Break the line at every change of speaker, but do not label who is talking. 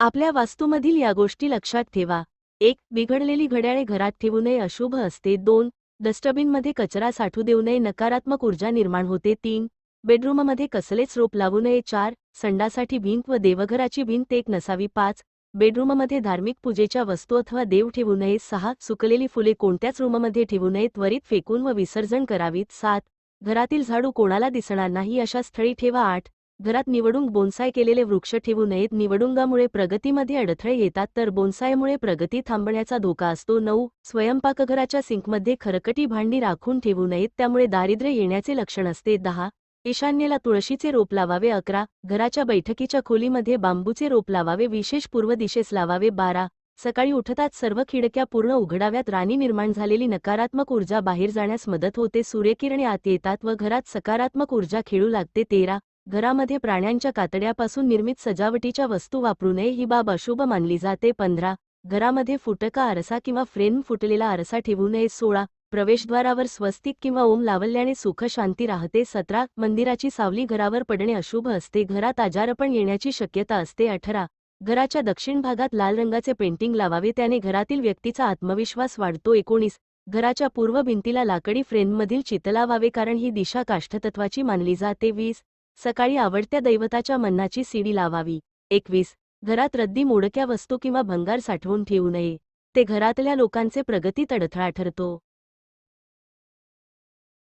आपल्या वास्तूमधील या गोष्टी लक्षात ठेवा. एक बिघडलेली घड्याळे घरात ठेवू नये अशुभ असते. दोन डस्टबिनमध्ये कचरा साठू देऊ नये नकारात्मक ऊर्जा निर्माण होते. तीन बेडरूममध्ये कसलेच रोप लावू नये. चार संडासाठी भिंत व देवघराची भिंत एक नसावी. पाच बेडरूममध्ये धार्मिक पूजेच्या वस्तू अथवा देव ठेवू नये. सहा सुकलेली फुले कोणत्याच रूममध्ये ठेवू नये. त्वरित फेकून व विसर्जन करावीत. सात घरातील झाडू कोणाला दिसणार नाही अशा स्थळी ठेवा. आठ घरात निवडून बोन्साय केलेले वृक्ष ठेवू नयेत. निवडुंगामुळे प्रगतीमध्ये अडथळे येतात तर बोन्सायमुळे प्रगती थांबण्याचा धोका असतो. नऊ स्वयंपाकघराच्या सिंकमध्ये खरकटी भांडी राखून ठेवू नयेत त्यामुळे दारिद्र्य येण्याचे लक्षण असते. दहा ईशान्येला तुळशीचे रोप लावावे. अकरा घराच्या बैठकीच्या खोलीमध्ये बांबूचे रोप लावावे. विशेष पूर्व दिशेस लावावे. बारा सकाळी उठताच सर्व खिडक्या पूर्ण उघडाव्यात. राणी निर्माण झालेली नकारात्मक ऊर्जा बाहेर जाण्यास मदत होते. सूर्यकिरणे आत येतात व घरात सकारात्मक ऊर्जा खेळू लागते. तेरा घरामध्ये प्राण्यांच्या कातड्यापासून निर्मित सजावटीच्या वस्तू वापरू नये ही बाब अशुभ मानली जाते. पंधरा. घरामध्ये फुटका आरसा किंवा फ्रेम फुटलेला आरसा ठेवू नये. सोळा. प्रवेशद्वारावर स्वस्तिक किंवा ओम लावल्याने सुख शांती राहते. सतरा. मंदिराची सावली घरावर पडणे अशुभ असते. घरात आजारपण येण्याची शक्यता असते. अठरा. घराच्या दक्षिण भागात लाल रंगाचे पेंटिंग लावावे. त्याने घरातील व्यक्तीचा आत्मविश्वास वाढतो. एकोणीस. घराच्या पूर्व भिंतीला लाकडी फ्रेममधील चित लावावे कारण ही दिशा काष्ठतत्वाची मानली जाते. वीस. सकाळी आवडत्या दैवताच्या मन्नाची सीडी लावावी. एकवीस. घरात रद्दी मोडक्या वस्तू किंवा भंगार साठवून ठेवू नये. ते घरातल्या लोकांचे प्रगतीत अडथळा ठरतो.